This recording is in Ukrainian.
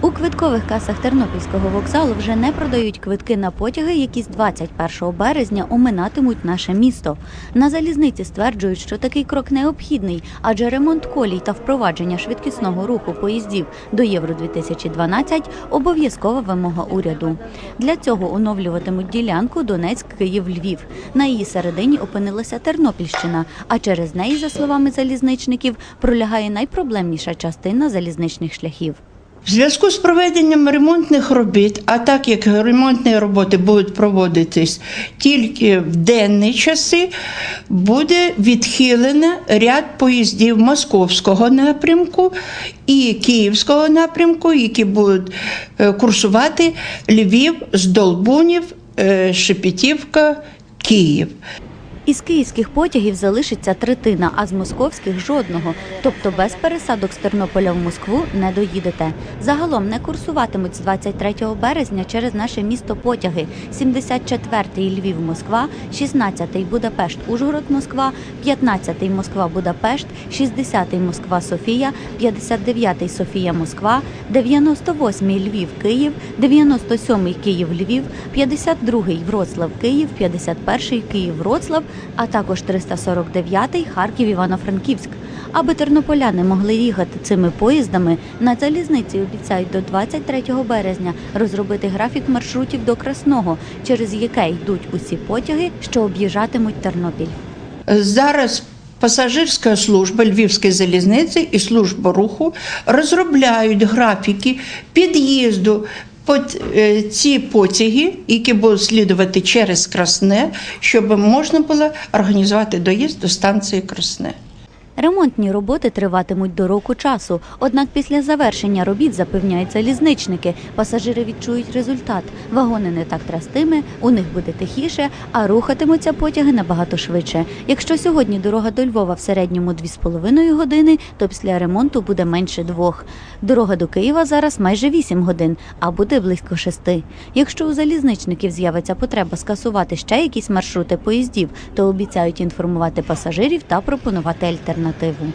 У квиткових касах Тернопільського вокзалу вже не продають квитки на потяги, які з 21 березня оминатимуть наше місто. На залізниці стверджують, що такий крок необхідний, адже ремонт колій та впровадження швидкісного руху поїздів до Євро 2012 – обов'язкова вимога уряду. Для цього оновлюватимуть ділянку Донецьк, Київ, Львів. На її середині опинилася Тернопільщина, а через неї, за словами залізничників, пролягає найпроблемніша частина залізничних шляхів. В зв'язку з проведенням ремонтних робіт, а так як ремонтні роботи будуть проводитись тільки в денні часи, буде відхилено ряд поїздів московського напрямку і київського напрямку, які будуть е, курсувати Львів з Долбунів, е, Шепетівка, Київ. Із київських потягів залишиться третина, а з московських жодного. Тобто без пересадок з Тернополя в Москву не доїдете. Загалом не курсуватимуть з 23 березня через наше місто потяги: 74-й Львів Москва, 16-й Будапешт Ужгород Москва, 15-й Москва Будапешт, 60-й Москва Софія, 59-й Софія Москва, 98-й Львів Київ, 97-й Київ Львів, 52-й Вроцлав Київ, 51-й Київ Вроцлав, а також 349-й Харків Івано-Франківськ. Аби тернополяни могли їхати цими поїздами, на залізниці обіцяють до 23 березня розробити графік маршрутів до Красного, через яке йдуть усі потяги, що об'їжджатимуть Тернопіль. Зараз пасажирська служба Львівської залізниці і служба руху розробляють графіки під'їзду під ці потяги, які будуть слідувати через Красне, щоб можна було організувати доїзд до станції Красне. Ремонтні роботи триватимуть до року часу. Однак після завершення робіт запевняють залізничники, пасажири відчують результат. Вагони не так трастиме, у них буде тихіше, а рухатимуться потяги набагато швидше. Якщо сьогодні дорога до Львова в середньому 2,5 години, то після ремонту буде менше двох. Дорога до Києва зараз майже 8 годин, а буде близько 6. Якщо у залізничників з'явиться потреба скасувати ще якісь маршрути поїздів, то обіцяють інформувати пасажирів та пропонувати альтернативу. Manteigu.